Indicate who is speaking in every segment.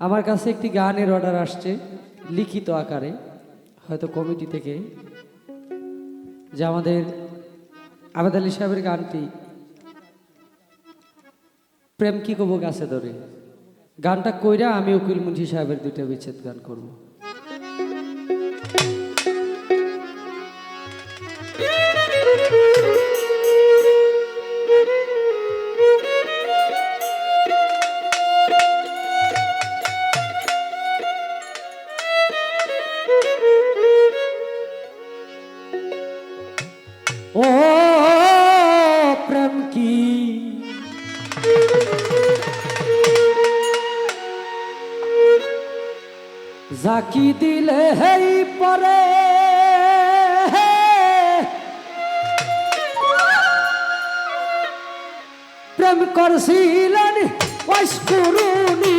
Speaker 1: আমার কাছে একটি গানের অর্ডার আসছে, লিখিত আকারে, হয়তো কমিটি থেকে, যে আমাদের আবেদ আলী সাহেবের গানটি প্রেম কি কব গাছে ধরে? গানটা কইরা আমি উকিল মুন্সি সাহেবের দুইটা বিচ্ছেদ গান করব। জাকি দিলে হেই পরে। প্রেম করছিলেন অস্কুরুনি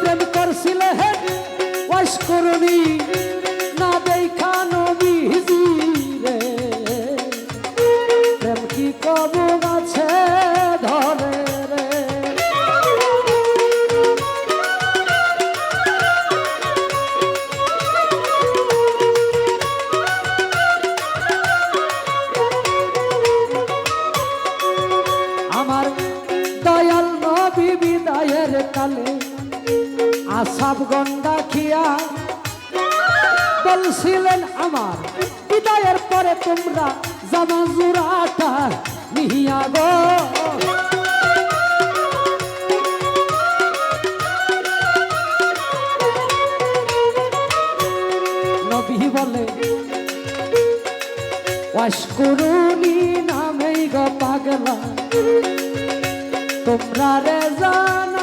Speaker 1: প্রেম করছিলেন অস্কুরুনি সাবগন্ডা খিয়া। বলছিলেন আমার, বিদায়ের পরে তোমরা জামা জুরাটা নিহিয়া গো। নবী বলে অস্করুণী নামে গো পাগলা। তোমরা রে জানা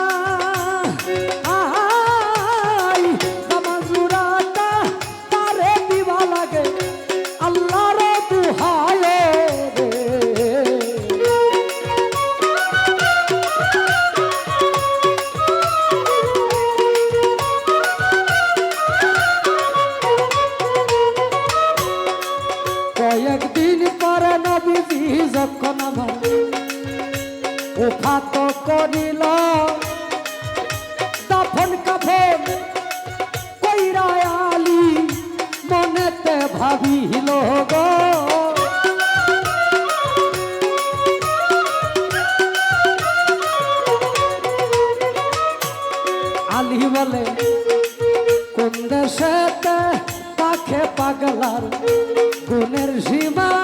Speaker 1: পাগলার গুণের সীমা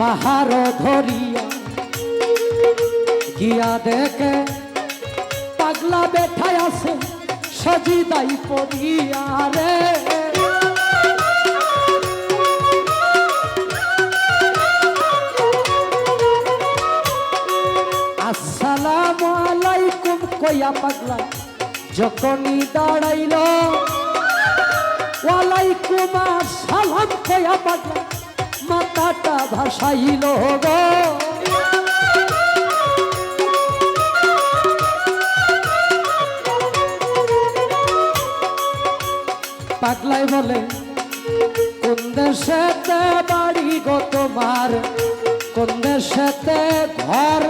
Speaker 1: পাহাড় ধরিয়া গিয়া দেখে পাগলা বেঠায় আছে, সজিদাই পড়িয়া রে। আসসালামু আলাইকুম কইয়া পাগলা, যখনই দাঁড়াইল, ওয়ালাইকুম আসসালাম কইয়া পাগলা। মাথাটা ভাসাইল গো পাগলাই বলে, কোন দেশেতে বাড়ি গো তোমার? কোন দেশেতে ঘর?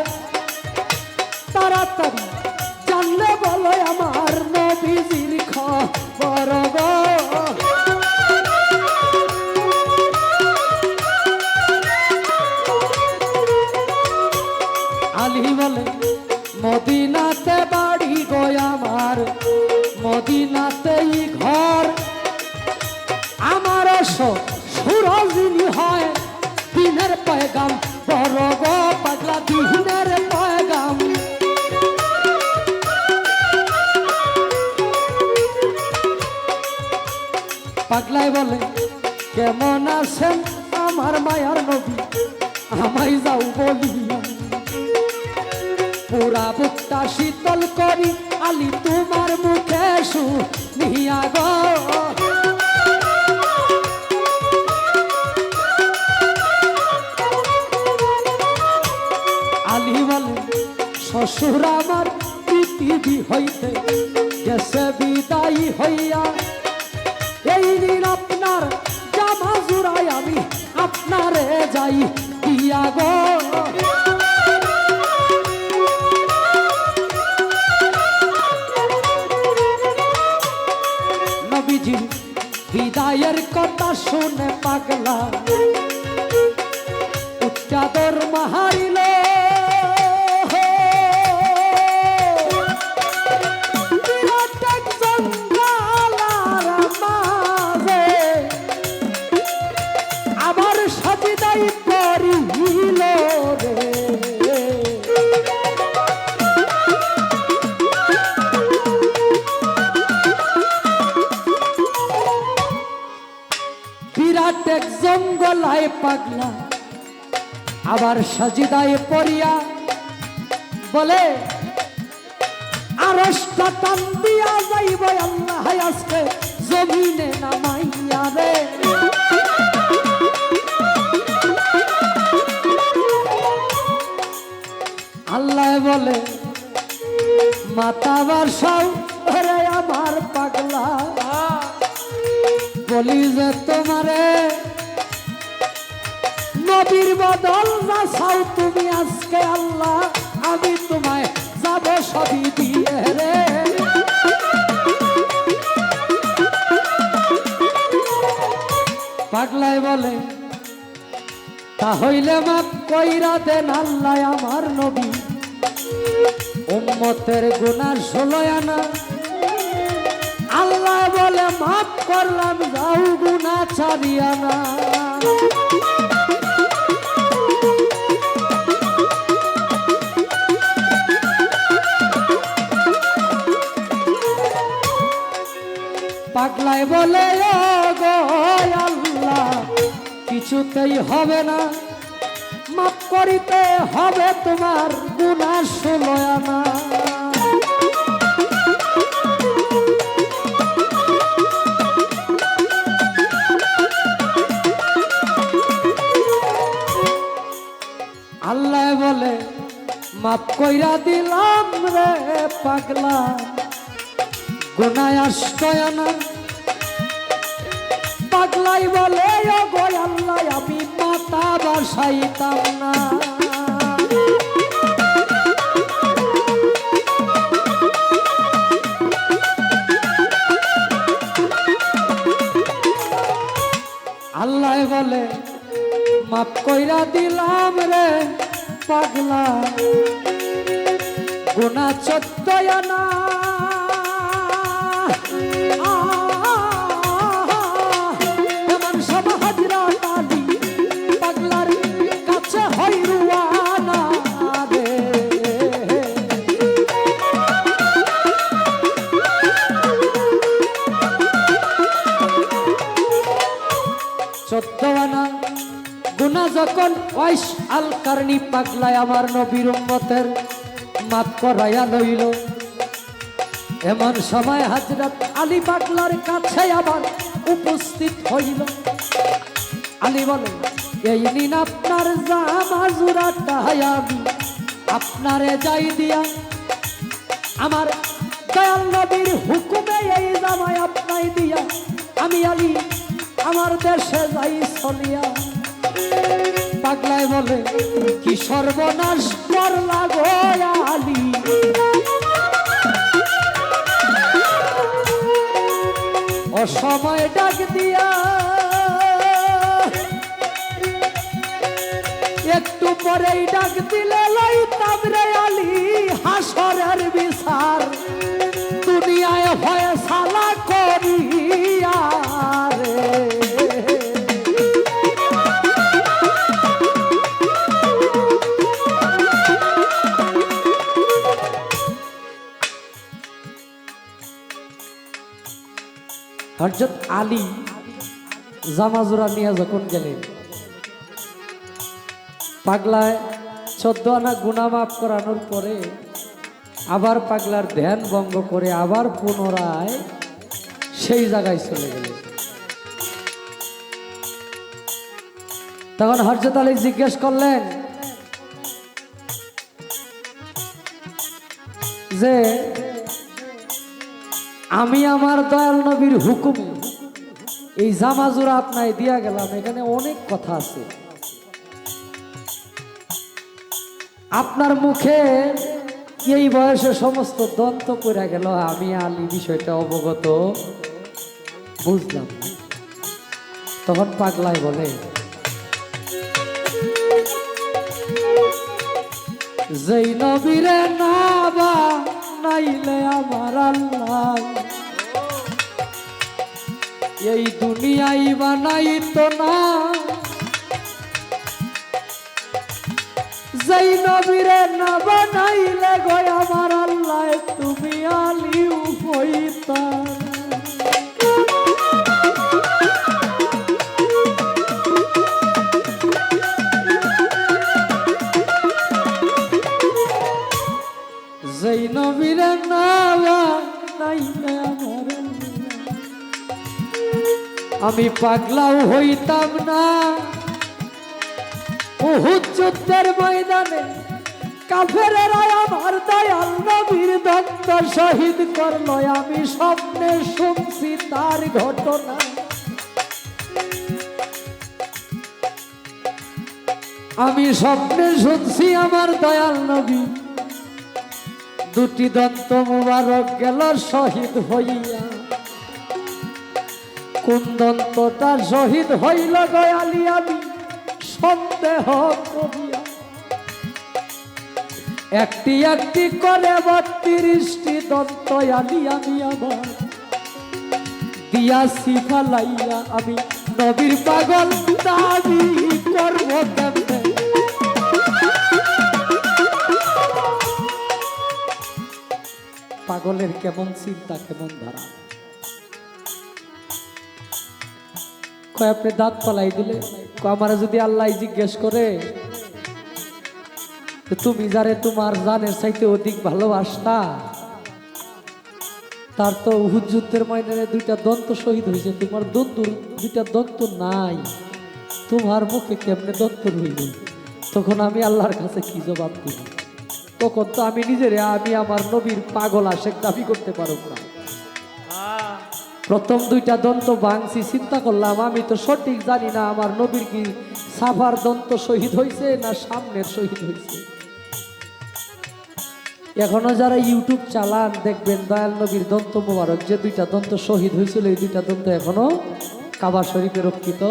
Speaker 1: তাড়াতাড়ি জানলে বলো আমার নবীজির খবর গো। পাগলাই বলে, কেমন আছেন আমার মায়ার নবী? আমায় যাও বলিয়া পুরা বুকটা শীতল করি, আলি তোমার মুখে শুনিয়া গো। আলী বলে, শ্বশুর আমার পৃথিবী হইতে, গেছে বিদায়ী হইয়া বিদায়ের কথা শুনে পাগলা। উচ্চাদর মাহারিল পাগলা। আবার সাজিদায় পড়িয়া বলে আরসটা টান দিয়া যাইব আল্লাহ। তাহলে মাপ কইরা দেন আল্লাহ আমার নবী। উম্মতের গুনার ষোলয় আনা। আল্লাহ বলে, মাফ করলাম, যাও গুনা ছাড়িয়া না। পাগলায় বলে, ও গো, আল্লাহ, কিছুতেই হবে না। করিতে হবে তোমার গুনা ষোলয় আনা আল্লাহ বলে মাপ কইরা দিলাম রে পাগলা। গুনায় আশ্রয় পাগলাই বলে ও গো আল্লাহ, আমি মাতা বাসাইতাম না। আল্লাহ বলে মাপ কইরা দিলাম রে পাগলা। গুনা চত্বয়না এমন ওয়াইস আল কারনি পাগলায় আমার নবীর উম্মতের মাফ করাইয়া লইল। এমন সময় হাজরত আলী পাগলার কাছে আবার উপস্থিত হইল। আলী বলে, এই নিন আপনার জামা জোড়াটা আমি আপনারে যাই দিয়া। আমার দয়াল নবীর হুকুমে এই জামাই আপনাই দিয়া। আমি আলী, আমার দেশে যাই চলিয়া। পাগলায় বলে, কি সর্বনাশ করলা গো আলী? অসময় ডাক দিয়া একটু পরেই ডাক দিলে লইতাম রে আলী হাসরের বিচার। আলী জামাজুরা নিয়ে যখন গেলেন, পাগলায় চোদ্দ আনা গুণা মাফ করানোর পরে আবার পাগলার ধ্যান ভঙ্গ করে আবার পুনরায় সেই জায়গায় চলে গেলেন। তখন হরজত আলী জিজ্ঞেস করলেন যে, আমি আমার দয়াল নবীর হুকুমে এই জামাজুরা আপনায় দিয়া গেলাম, এখানে অনেক কথা আছে। আপনার মুখে এই বয়সে সমস্ত দন্ত পড়ে গেল, আমি আলি বিষয়টা অবগত। বুঝলাম। তখন পাগলায় বলে, যেই নবীরে নাবা নাইলে আমার আল্লাহ এই দুনিয়াই বানাই তো না। যেই নবীরে না বানাইলে গয় আমার আল্লাহ তুমি আলিউ হইতা। আমি পাগলাও হইতাম না। উহুদ যুদ্ধের ময়দানে কাফেরেরা আমার দয়াল নবীর দত্ত শহীদ করল। আমি স্বপ্নে শুনছি তার ঘটনা। আমি স্বপ্নে শুনছি আমার দয়াল নবী। দুটি দত্ত মুবারক গেল শহীদ হইয়া। কোন দন্তটা শহীদ হইল গয়ালি আমি। সন্দেহ একটি একটি করে বত্রিশটি দন্ত আলি আমি আবার দিয়াছি ফালাইয়া আমি, নবীর পাগল দাবি করব কেমনে? পাগলের কেমন চিন্তা, কেমন ধারা? কয়, আপনি দাঁত পালাই দিলে? কয়, আমারে যদি আল্লাহ জিজ্ঞেস করে তুমি যারে তোমার জানের চাইতে অধিক ভালোবাসতা, তার তো উহুদ যুদ্ধের ময়দানে দুইটা দন্ত শহীদ হয়েছে তোমার দন্ত দুইটা দন্ত নাই। তোমার মুখে কেমনে দন্ত রইল? তখন আমি আল্লাহর কাছে কি জবাব দিব? তখন তো আমি নিজেরে, আমি আমার নবীর পাগল আশেক দাবি করতে পারব না। প্রথম দুইটা দন্ত ভাঙছি, চিন্তা করলাম, আমি তো সঠিক জানি না আমার নবীর কি সাফার দন্ত শহীদ হয়েছে না সামনের শহীদ হয়েছে এখনও যারা ইউটিউব চালান, দেখবেন দয়াল নবীর দন্ত মোবারক, যে দুইটা দন্ত শহীদ হয়েছিল এই দুইটা দন্ত এখনও কাবা শরীফে রক্ষিত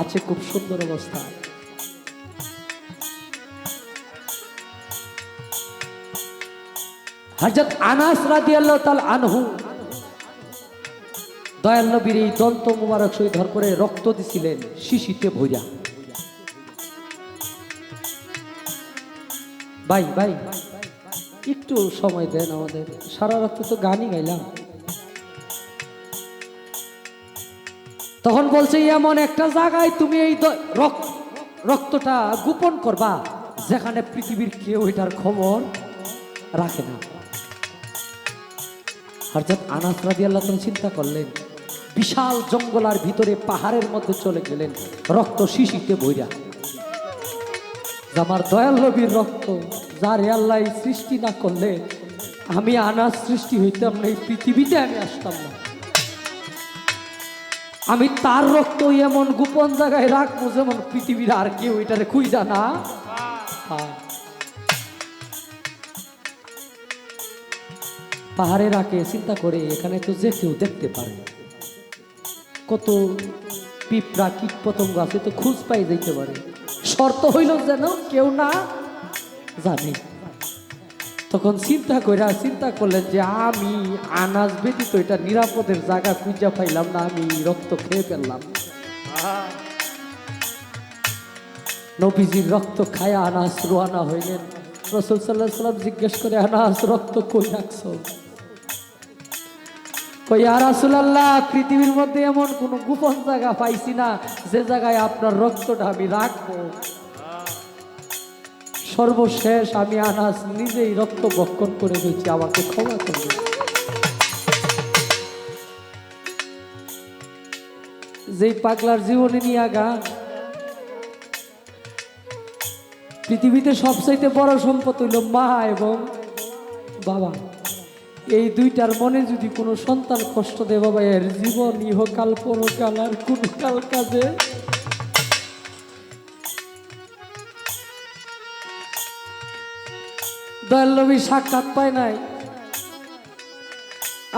Speaker 1: আছে, খুব সুন্দর অবস্থা। হজরত আনাস রাদিয়াল্লাহু তাআলা আনহু দয়াল নবীর এই দন্ত মুবারক শহীদ হওয়ার পরে রক্ত দিছিলেন শিশিতে ভইরা ভাই ভাই, একটু সময় দেন আমাদের। সারা রাত্রে তো গানই গাইলাম। তখন বলছে, এমন একটা জায়গায় তুমি এই রক্তটা গোপন করবা, যেখানে পৃথিবীর কেউ এটার খবর রাখে না। হরজত আনাস রাজি আল্লাহ চিন্তা করলেন বিশাল জঙ্গলার ভিতরে পাহাড়ের মধ্যে চলে গেলেন। রক্ত শিশিতে বইরা। আমার দয়াল নবীর রক্ত, যার আল্লাহ সৃষ্টি না করলে, আমি আনাস সৃষ্টি হইতাম না, এই পৃথিবীতে আমি আসতাম না। আমি তার রক্ত এমন গোপন জায়গায় রাখব যেমন পৃথিবীর আর কেউ এটারে খুঁজা না। পায়। পাহাড়ে রাখে চিন্তা করে এখানে তো যে কেউ দেখতে পারে। কত পিঁপড়া কীট পতঙ্গ আছে তো খুঁজ পাই যাইতে পারে। শর্ত হইল যেন কেউ না জানে। তখন চিন্তা কইরা চিন্তা করলেন যে আমি আনাজ ব্যতীত এটা নিরাপদের জায়গা খুঁজা পাইলাম না, আমি রক্ত খেয়ে ফেললাম। নবীজির রক্ত খায়া আনাস রোয়ানা হইলেন। রসুল সাল্লাহ সাল্লাম জিজ্ঞেস করে আনাস রক্ত কই রাখছো? কই আর রাসূলুল্লাহ, পৃথিবীর মধ্যে এমন কোনো গোপন জায়গা পাইছি না, যে জায়গায় আপনার রক্তটা আমি রাখব। সর্বশেষ আমি আনাস নিজেই রক্ত বক্ষণ করে দিয়েছি, আমাকে ক্ষমা করবে যেই পাগলার জীবনে নিয়ে আগা, পৃথিবীতে সবচাইতে বড় সম্পদ হইল মা এবং বাবা। এই দুইটার মনে যদি কোনো সন্তান কষ্ট দেয় বাবা এর জীবন ইহকাল, পরকাল আর কোন কাল কাজে? দয়াল নবী সাক্ষাৎ পায় নাই।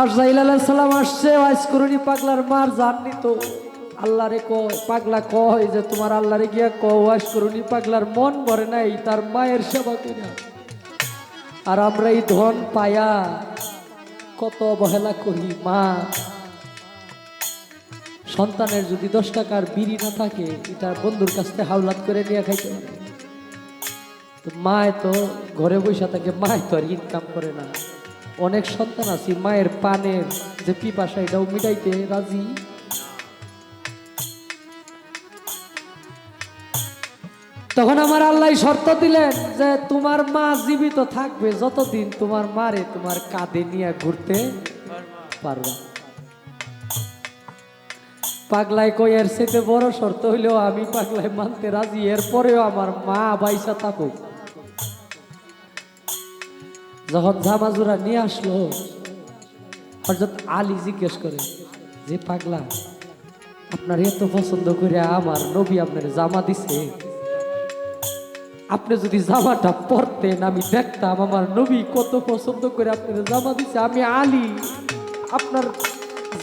Speaker 1: আর জাইল আলাহ সালাম আসছে ওয়াইস করুনি পাগলার মার জাননি তো। আল্লাহ রে কয়, পাগলা কয় যে তোমার আল্লাহ রে গিয়া কয় ওয়াইস করুনি পাগলার মন ভরে নাই, তার মায়ের সেবা করিয়া আর আমরা এই ধন পায়া কত অবহেলা করি, মা। সন্তানের যদি দশ টাকার বিড়ি না থাকে, এটা বন্ধুর কাছ থেকে হাওলাত করে নিয়ে খাইতে পারে তো মায় তো ঘরে বসে থাকে, মায় তো আর ইনকাম করে না। অনেক সন্তান আছি, মায়ের পানের যে পিপাসা, এটাও মিটাইতে রাজি। তখন আমার আল্লাহ শর্ত দিলেন যে তোমার মা জীবিত থাকবে যতদিন তোমার মারে তোমার কাঁধে নিয়ে ঘুরতে পারবা পাগলাই কই এর সেতে বড় শর্ত হইলেও আমি পাগলাই মানতে রাজি, এরপরেও আমার মা বাইসা থাকুক। যখন জামাজুরা নিয়ে আসলো হজরত আলী জিজ্ঞেস করে, যে পাগলা, আপনার এত পছন্দ করে আমার নবী আপনার জামা দিছে আপনি যদি জামাটা পরতেন, আমি দেখতাম আমার নবী কত পছন্দ করে আপনার জামা দিচ্ছে আমি আলি, আপনার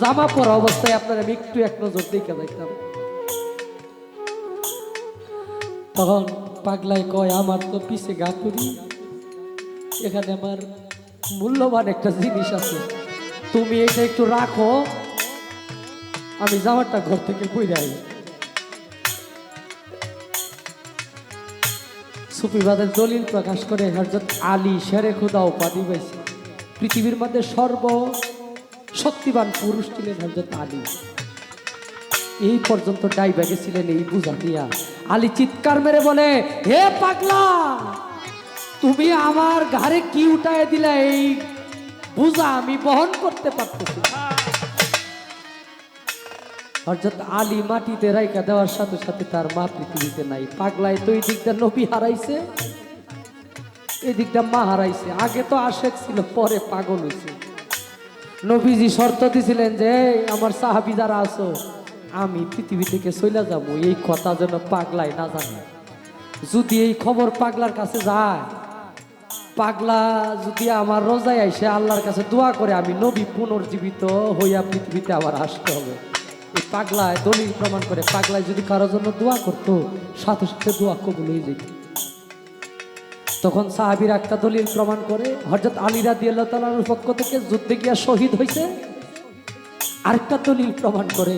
Speaker 1: জামা পরা অবস্থায় আপনার আমি একটু এক নজর দেখে দেখতাম। তখন পাগলাই কয়, আমার তো পিছে গা করি এখানে আমার মূল্যবান একটা জিনিস আছে। তুমি এটা একটু রাখো। আমি জামাটা ঘর থেকে বইরাই সুফিবাদের দলিল প্রকাশ করে হরজত আলী শেরে খুদা উপাধি পাইছে। পৃথিবীর মধ্যে সর্ব শক্তিবান পুরুষ ছিলেন হরজত আলী। এই পর্যন্ত ডাইব্যাগে ছিলেন এই বুঝা দিয়া আলী চিৎকার মেরে বলে, হে পাগলা, তুমি আমার ঘাড়ে কি উঠায় দিলা? এই বুঝা আমি বহন করতে পারতেছি হযরত আলী মাটিতে রাইকা দেওয়ার সাথে সাথে তার মা পৃথিবীতে নাই। পাগলায় তো এই দিকটা নবী হারাইছে এই দিকটা মা হারাইছে। আগে তো আশেক ছিল, পরে পাগল হয়েছে নবীজি শর্ত দিছিলেন যে আমার সাহাবি যারা আছো, আমি পৃথিবী থেকে চলে যাব। এই কথা যেন পাগলাই না জানে। যদি এই খবর পাগলার কাছে যায়, পাগলা যদি আমার রোজায় আইসে আল্লাহর কাছে দোয়া করে, আমি নবী পুনর্জীবিত হইয়া পৃথিবীতে আবার আসতে হবে। পাগলায় দলিল প্রমাণ করে, পাগলায় যদি কারোর জন্য দোয়া করতো, সাথে সাথে দোয়া কবুল হয়ে যেত। তখন সাহাবির একটা দলিল প্রমাণ করে হজরত আলী রাদি আল্লাহ তালার পক্ষ থেকে যুদ্ধে গিয়া শহীদ হয়েছে আরেকটা দলিল প্রমাণ করে,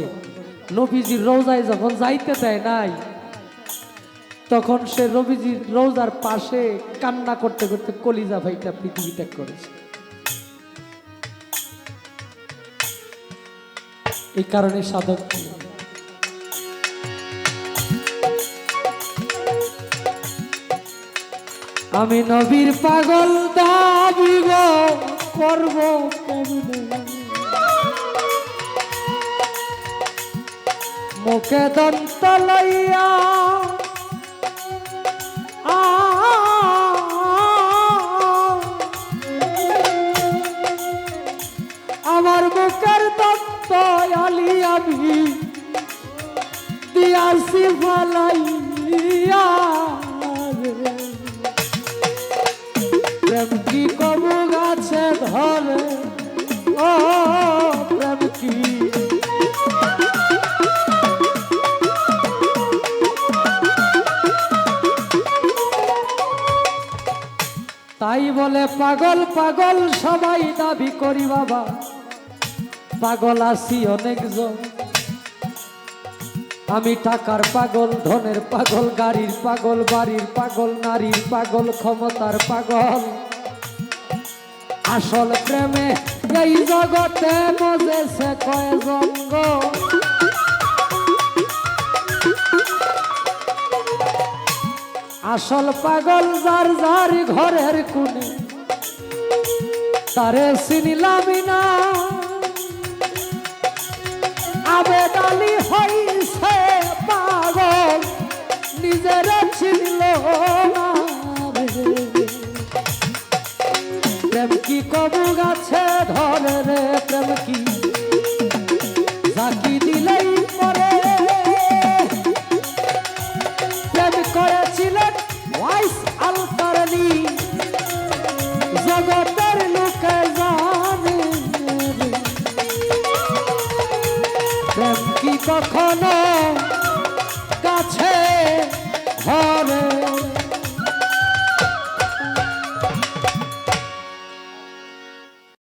Speaker 1: নবীজির রোজায় যখন যাইতে দেয় নাই, তখন সে রবিজির রোজার পাশে কান্না করতে করতে কলিজা ভাইটা পৃথিবী ত্যাগ করেছে। এই কারণে সাধক আমি নবীর পাগল দাবি করব মুখে দন্ত লইয়া আমি দিয়াছি ফালাইয়া। প্রেম কি কবু গাছে ধরে? ও, প্রেম কি? তাই বলে পাগল পাগল, সবাই দাবি করি বাবা। পাগল আছি অনেকজন। আমি টাকার পাগল, ধনের পাগল, গাড়ির পাগল, বাড়ির পাগল, নারীর পাগল, ক্ষমতার পাগল। আসল প্রেমে এই জগতে মজেছে কয়জন আসল পাগল যার যার ঘরের কোণে, তারে চিনিলামি না।